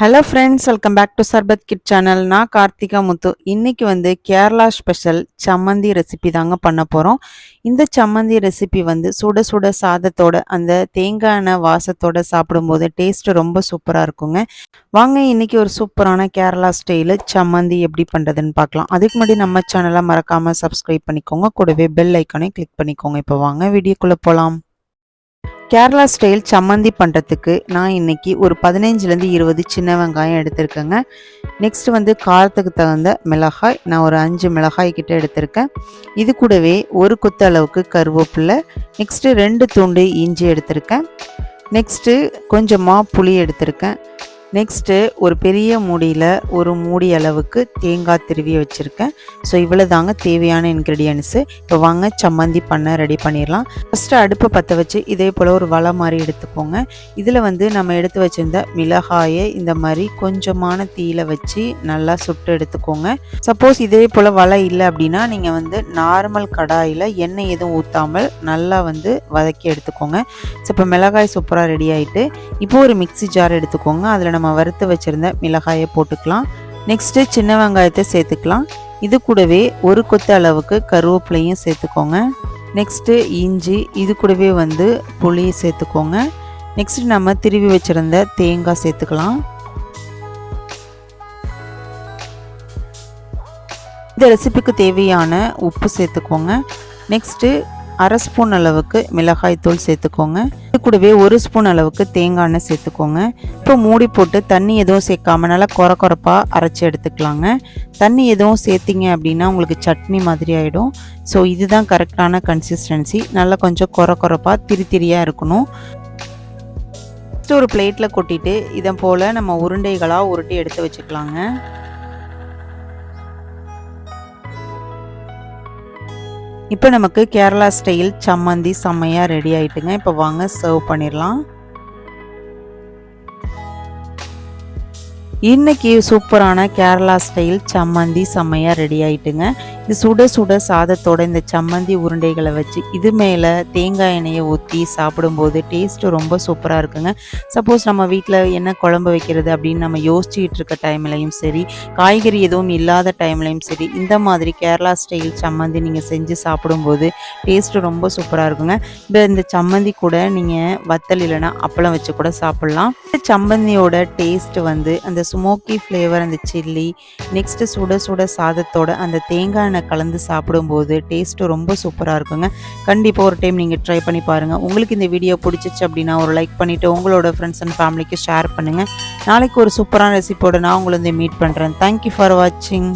Hello friends welcome back to Sarbath kid channel நான் கார்த்திகா முத்து. இன்னைக்கு வந்து கேரளா ஸ்பெஷல் சம்மந்தி ரெசிபி தாங்க பண்ண போகிறோம் இந்த சம்மந்தி ரெசிபி வந்து சுட சுட சாதத்தோட அந்த தேங்காய் வாசத்தோட சாப்பிடும்போது டேஸ்ட்டு ரொம்ப சூப்பராக இருக்குங்க. வாங்க இன்னைக்கு ஒரு சூப்பரான கேரளா ஸ்டைலு சம்மந்தி எப்படி பண்ணுறதுன்னு பார்க்கலாம். அதுக்கு முன்னாடி நம்ம சேனலை மறக்காமல் சப்ஸ்கிரைப் பண்ணிக்கோங்க. கூடவே பெல் ஐக்கானே கிளிக் பண்ணிக்கோங்க. இப்போ வாங்க வீடியோக்குள்ளே போகலாம் கேரளா ஸ்டைல் சம்மந்தி பண்ணுறதுக்கு நான் இன்னைக்கு ஒரு பதினஞ்சுலேருந்து இருபது சின்ன வெங்காயம் எடுத்திருக்கேங்க. நெக்ஸ்ட் வந்து காரத்துக்கு தகுந்த மிளகாய். நான் ஒரு அஞ்சு மிளகாய் கிட்ட எடுத்திருக்கேன். இது கூடவே ஒரு குத்து அளவுக்கு கருவேப்பிலை. நெக்ஸ்ட்டு ரெண்டு துண்டு இஞ்சி எடுத்திருக்கேன். நெக்ஸ்ட்டு கொஞ்சமாக புளி எடுத்திருக்கேன். நெக்ஸ்ட்டு ஒரு பெரிய மூடியில் ஒரு மூடி அளவுக்கு தேங்காய் திருவி வச்சுருக்கேன். ஸோ இவ்வளோ தாங்க தேவையான இன்க்ரீடியன்ஸு இப்போ வாங்க சம்மந்தி பண்ண ரெடி பண்ணிடலாம். ஃபஸ்ட்டு அடுப்பை பற்ற வச்சு இதே போல் ஒரு வலை மாதிரி எடுத்துக்கோங்க. இதில் வந்து நம்ம எடுத்து வச்சுருந்த மிளகாயை இந்த மாதிரி கொஞ்சமான தீயில வச்சு நல்லா சுட்டு எடுத்துக்கோங்க. சப்போஸ் இதே போல் வலை இல்லை அப்படின்னா நீங்கள் வந்து நார்மல் கடாயில் எண்ணெய் எதுவும் ஊற்றாமல் நல்லா வந்து வதக்கி எடுத்துக்கோங்க. ஸோ இப்போ மிளகாய் சூப்பராக ரெடி ஆகிட்டு இப்போ ஒரு மிக்ஸி ஜார் எடுத்துக்கோங்க. அதில் நம்ம வறுத்து வச்சுருந்த மிளகாயை போட்டுக்கலாம். நெக்ஸ்ட்டு சின்ன வெங்காயத்தை சேர்த்துக்கலாம். இது கூடவே ஒரு கொத்து அளவுக்கு கருவேப்பிலையும் சேர்த்துக்கோங்க. நெக்ஸ்ட்டு இஞ்சி இது கூடவே வந்து புளி சேர்த்துக்கோங்க. நெக்ஸ்ட் நம்ம திருவி வச்சுருந்த தேங்காய் சேர்த்துக்கலாம். இந்த ரெசிபிக்கு தேவையான உப்பு சேர்த்துக்கோங்க. நெக்ஸ்ட்டு அரை ஸ்பூன் அளவுக்கு மிளகாய் தூள் சேர்த்துக்கோங்க. இது கூடவே ஒரு ஸ்பூன் அளவுக்கு தேங்காய் எண்ணெய் சேர்த்துக்கோங்க. இப்போ மூடி போட்டு தண்ணி எதுவும் சேர்க்காம நல்லா குற குறப்பாக அரைச்சி எடுத்துக்கலாங்க. தண்ணி எதுவும் சேர்த்திங்க அப்படின்னா உங்களுக்கு சட்னி மாதிரி ஆகிடும் ஸோ இதுதான் கரெக்டான கன்சிஸ்டன்சி நல்லா கொஞ்சம் குற குறப்பாக திரி திரியாக இருக்கணும். ஒரு பிளேட்டில் கொட்டிட்டு இதை போல் நம்ம உருண்டைகளாக உருட்டி எடுத்து வச்சுக்கலாங்க. இப்போ நமக்கு கேரளா ஸ்டைல் சம்மந்தி செம்மையாக ரெடி ஆயிட்டுங்க. இப்போ வாங்க சர்வ் பண்ணிடலாம். இன்னைக்கு சூப்பரான கேரளா ஸ்டைல் சம்மந்தி செம்மையாக ரெடி ஆகிட்டுங்க இது சுட சுட சாதத்தோட இந்த சம்மந்தி உருண்டைகளை வச்சு இது மேலே தேங்காய் எண்ணெயை ஊற்றி சாப்பிடும்போது டேஸ்ட்டு ரொம்ப சூப்பராக இருக்குங்க. சப்போஸ் நம்ம வீட்டில் என்ன குழம்பு வைக்கிறது அப்படின்னு நம்ம யோசிச்சுக்கிட்டு இருக்க டைம்லையும் சரி காய்கறி எதுவும் இல்லாத டைம்லையும் சரி இந்த மாதிரி கேரளா ஸ்டைல் சம்மந்தி நீங்கள் செஞ்சு சாப்பிடும்போது டேஸ்ட்டு ரொம்ப சூப்பராக இருக்குங்க. இப்போ இந்த சம்மந்தி கூட நீங்கள் வத்தல் இல்லைன்னா அப்பளம் வச்சு கூட சாப்பிட்லாம். இந்த சம்மந்தியோட டேஸ்ட் வந்து அந்த ஸ்மோக்கி ஃப்ளேவர் அந்த சில்லி நெக்ஸ்ட்டு சுட சுட சாதத்தோட அந்த தேங்காய் எண்ணெய் கலந்து சாப்பிடும்போது டேஸ்ட்டு ரொம்ப சூப்பராக இருக்குங்க. கண்டிப்பாக ஒரு டைம் நீங்கள் ட்ரை பண்ணி பாருங்கள் உங்களுக்கு இந்த வீடியோ பிடிச்சிச்சு அப்படின்னா ஒரு லைக் பண்ணிவிட்டு உங்களோட ஃப்ரெண்ட்ஸ் அண்ட் ஃபேமிலிக்கு ஷேர் பண்ணுங்கள் நாளைக்கு ஒரு சூப்பரான ரெசிபியோட நான் உங்களை வந்து மீட் பண்ணுறேன் தேங்க்யூ ஃபார் வாட்சிங்